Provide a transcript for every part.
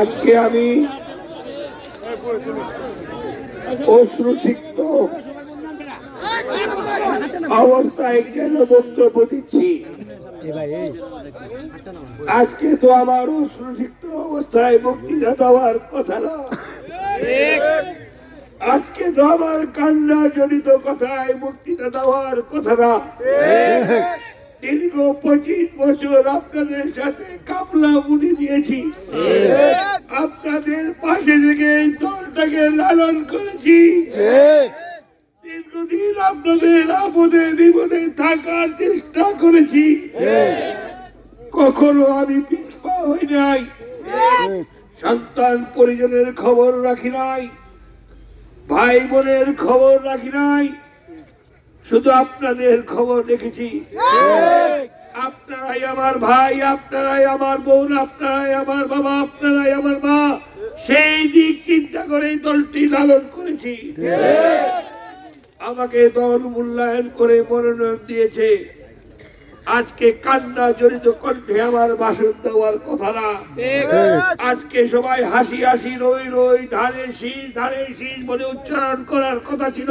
আজকে আমি অশ্রুসিক্ত অবস্থায় কেন বক্তব্য দিচ্ছি? আজকে তো আমার অশ্রুসিক্ত অবস্থায় বক্তৃতা দেওয়ার কথা না। আজকে তো আমার কান্না জনিত কথায় বক্তৃতা দেওয়ার কথা না। দীর্ঘ পঁচিশ বছর আপনাদের সাথে কামলা মুড়ি দিয়েছি। আপনাদের পাশে থেকে এই দলটাকে লালন করেছি। দীর্ঘদিন আপনাদের আপদে বিপদে থাকার চেষ্টা করেছি। কখনো আমি পিছপা হই নাই। সন্তান পরিজনের খবর রাখি নাই। ভাই বোনের খবর রাখি নাই। শুধু আপনাদের খবর দেখেছি। আপনারাই আমার ভাই, আপনারাই আমার বোন, আপনারাই আমার বাবা, আপনারাই আমার মা। সেই দিক চিন্তা করে দলটি লালন করেছি। আমাকে দল মূল্যায়ন করে মনোনয়ন দিয়েছে। আজকে কান্না জড়িত কণ্ঠে আমার ভাষণ দেওয়ার কথা না। আজকে সবাই হাসি হাসি, রই রই, ধানের শীষ ধানের শীষ বলে উচ্চারণ করার কথা ছিল।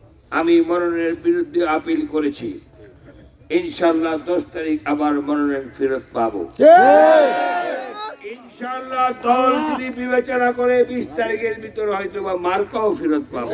আমি মরণের বিরুদ্ধে আপিল করেছি। ইনশাল্লাহ দশ তারিখ আবার মরণের ফেরত পাব। ইনশাল্লাহ দল যদি বিবেচনা করে বিশ তারিখের ভিতরে হয়তো বা মার্কাও ফেরত পাবো।